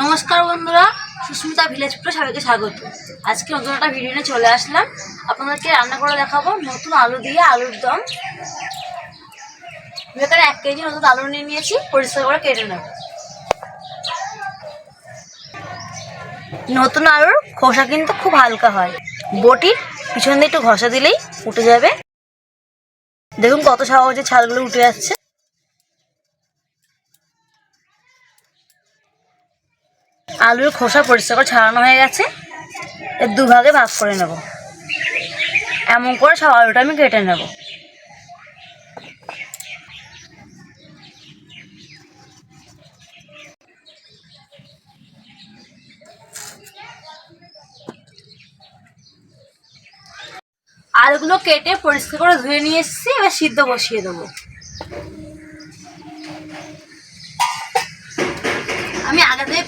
নমস্কার বন্ধুরা, সুস্মিতা ভিলেজ পুরো সবাইকে স্বাগত। আজকে নতুন একটা ভিডিও নিয়ে চলে আসলাম। আপনাদেরকে রান্না করে দেখাবো। নতুন আলু দিয়ে আলুর দম। এখানে এক কেজি নতুন আলু নিয়ে নিয়েছি। পরিষ্কার করে কেটে নেব। নতুন আলুর খোসা কিন্তু খুব হালকা হয়। বটির পিছন দিয়ে একটু ঘষা দিলেই উঠে যাবে। দেখুন কত সহজে ছালগুলো উঠে যাচ্ছে আলুর খোসা পরিষ্কার করে ছাড়ানো হয়ে গেছে। এর দুভাগে ভাগ করে নেব। এমন করে সব আলুটা আমি কেটে নেব। আলুগুলো কেটে পরিষ্কার করে ধুয়ে নিয়ে এসেছি, এবার সিদ্ধ বসিয়ে দেবো।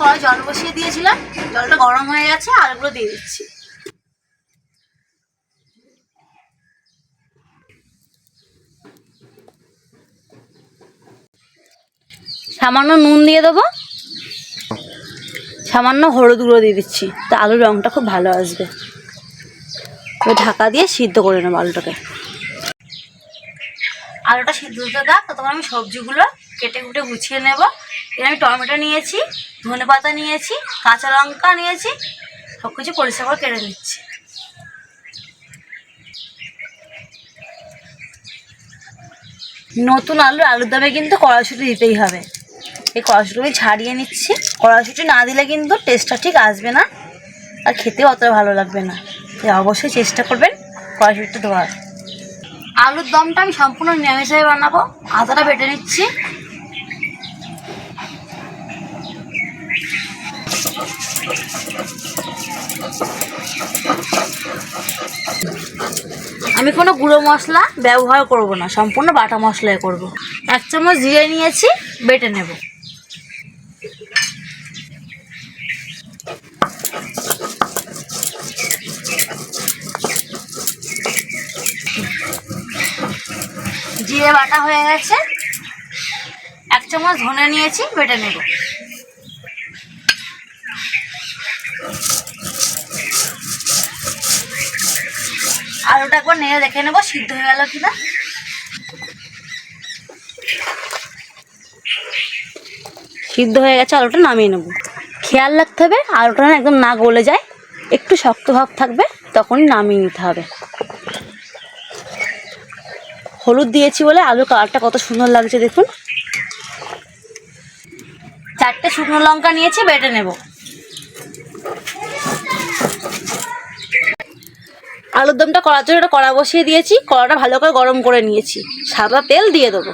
কড়াই জল বসিয়ে দিয়েছিলাম, জলটা গরম হয়ে গেছে আলুগুলো দিয়ে দিচ্ছি। সামান্য নুন দিয়ে দেবো। সামান্য হলুদ গুঁড়ো দিয়ে দিচ্ছি, তো আলুর রঙটা খুব ভালো আসবে। ঢাকা দিয়ে সিদ্ধ করে নেব আলুটাকে। আলুটা সিদ্ধ হতে থাক ততক্ষণ আমি সবজিগুলো কেটে কুটে গুছিয়ে নেব। এখানে আমি টমেটো নিয়েছি, ধনে পাতা নিয়েছি, কাঁচা লঙ্কা নিয়েছি সব কিছু পরিষ্কার করে কেটে নিচ্ছি। নতুন আলু আলুর দামে কিন্তু কড়াইশুটি দিতেই হবে। এই কড়াইশুটি আমি ছাড়িয়ে নিচ্ছি। কড়াইশুটি না দিলে কিন্তু টেস্টটা ঠিক আসবে না আর খেতেও অতটা ভালো লাগবে না। তাই অবশ্যই চেষ্টা করবেন কড়াইশুটিটা দেওয়ার। আলুর দমটা আমি সম্পূর্ণ নিরামিষভাবে বানাবো। আদাটা বেটে নিচ্ছি। আমি কোনো গুঁড়ো মশলা ব্যবহার করব না, সম্পূর্ণ বাটা মশলাই করব। এক চামচ জিরে নিয়েছি, বেটে নেব। জিরে বাটা হয়ে গেছে। এক চামচ ধনে নিয়েছি, বেটে নেব। আলুটা একবার নেড়ে দেখে নেব, সিদ্ধ হয়ে গেল কিনা। সিদ্ধ হয়ে গেছে আলুটা নামিয়ে নেব। খেয়াল রাখতে হবে আলুটা যেন একদম না গলে যায়, একটু শক্ত ভাব থাকবে, তখনই নামিয়ে নিতে হবে। হলুদ দিয়েছি বলে আলুর কালারটা কত সুন্দর লাগছে, দেখুন। চারটে শুকনো লঙ্কা নিয়েছি, বেটে নেব। আলুর দমটা করার জন্য একটা কড়া বসিয়ে দিয়েছি, কড়াটা ভালো করে গরম করে নিয়েছি। সাদা তেল দিয়ে দেবো।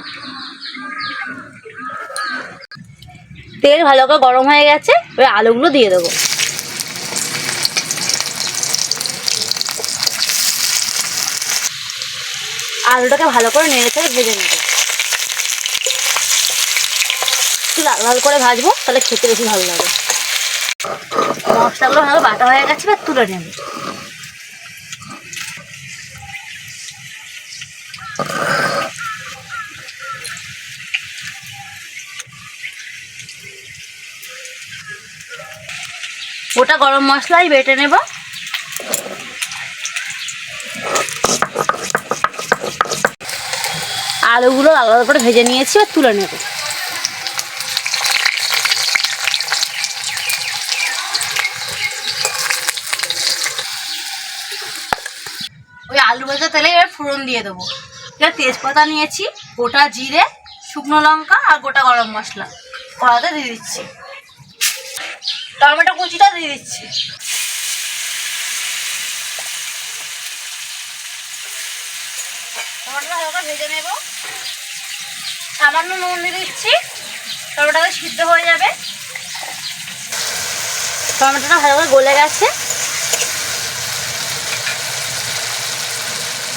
তেল ভালো করে গরম হয়ে গেছে, এবার আলুগুলো দিয়ে দেবো। আলুটাকে ভালো করে নেড়ে চেড়ে ভেজে নেব। একটু লাল লাল করে ভাজবো, তাহলে খেতে বেশি ভালো লাগে। মশলাগুলো ভালো বাটা হয়ে গেছে, এবার তুলে নেব। ওটা গরম মশলাই, বেটে নেব। আলুগুলো আলাদা করে ভেজে নিয়েছি আর তুলে নেব। ওই আলু ভাজা তেলে এবার ফোড়ন দিয়ে দেবো। এবার তেজপাতা নিয়েছি, গোটা জিরে, শুকনো লঙ্কা আর গোটা গরম মশলা। কড়াতে দিয়ে দিচ্ছি। টমেটো কুচিটা দিয়ে দিচ্ছি। টমেটোটা হালকা ভেজে নেব। সামান্য নুন দিয়ে দিচ্ছি। টমেটোটা সিদ্ধ হয়ে যাবে। টমেটোটা ভালো করে গলে গেছে।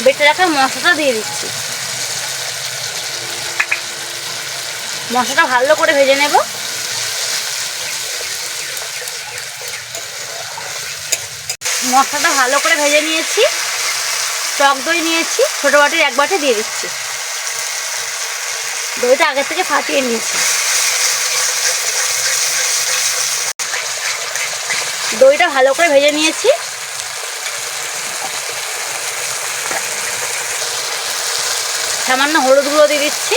বেটে রাখা মশলাটা দিয়ে দিচ্ছি। মশলাটা ভালো করে ভেজে নেব। মশলাটা ভালো করে ভেজে নিয়েছি। টক দই নিয়েছি, ছোটো বাটির এক বাটি দিয়ে দিচ্ছি। দইটা আগে থেকে ফাটিয়ে নিয়েছি। দইটা ভালো করে ভেজে নিয়েছি। সামান্য হলুদ গুঁড়ো দিয়ে দিচ্ছি।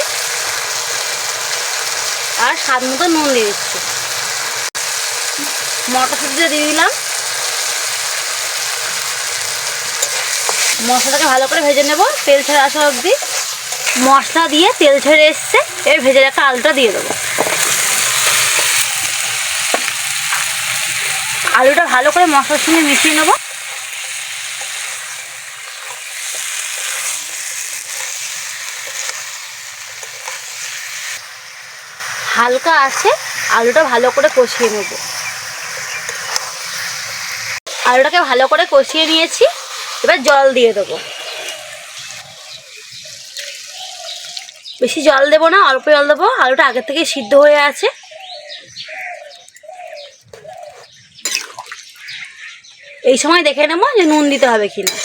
আর স্বাদ মতো নুন দিয়ে দিচ্ছি। মটরশুঁটিটা দিয়ে দিলাম। মশলাটাকে ভালো করে ভেজে নেব। তেল ছেড়ে আসা অবধি মশলা দিয়ে তেল ছেড়ে এসছে। এর ভেজে রাখা আলুটা দিয়ে দেবো। আলুটা ভালো করে মশলার সঙ্গে মিশিয়ে নেব। হালকা আছে, আলুটা ভালো করে কষিয়ে নেব। আলুটাকে ভালো করে কষিয়ে নিয়েছি। এবার জল দিয়ে দেবো। বেশি জল দেবো না, অল্প জল দেবো। আলুটা আগে থেকে সিদ্ধ হয়ে আছে। এই সময় দেখে নেব যে নুন দিতে হবে কিনা।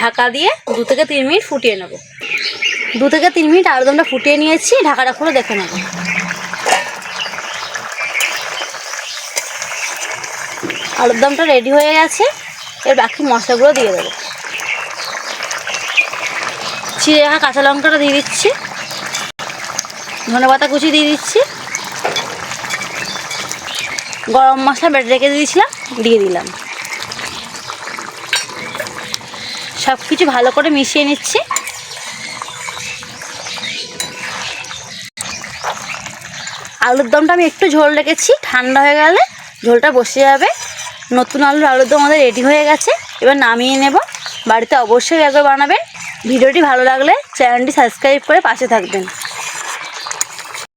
ঢাকা দিয়ে দু থেকে তিন মিনিট ফুটিয়ে নেব। দু থেকে তিন মিনিট আলুদমটা ফুটিয়ে নিয়েছি, ঢাকাটা খুলে দেখে নেব। আলুরদমটা রেডি হয়ে গেছে। এর বাকি মশলাগুলো দিয়ে দেবো। চিড়ে রাখা কাঁচা লঙ্কাটা দিয়ে দিচ্ছি। ধনে পাতা কুচি দিয়ে দিচ্ছি। গরম মশলা বেটে রেখে দিয়েছিলাম, দিয়ে দিলাম। সব কিছু ভালো করে মিশিয়ে নিচ্ছি। আলুর দমটা আমি একটু ঝোল রেখেছি, ঠান্ডা হয়ে গেলে ঝোলটা বসে যাবে। নতুন আলুর আলুর তো আমাদের রেডি হয়ে গেছে। এবার নামিয়ে নেব। বাড়িতে অবশ্যই একবার বানাবেন। ভিডিওটি ভালো লাগলে চ্যানেলটি সাবস্ক্রাইব করে পাশে থাকবেন।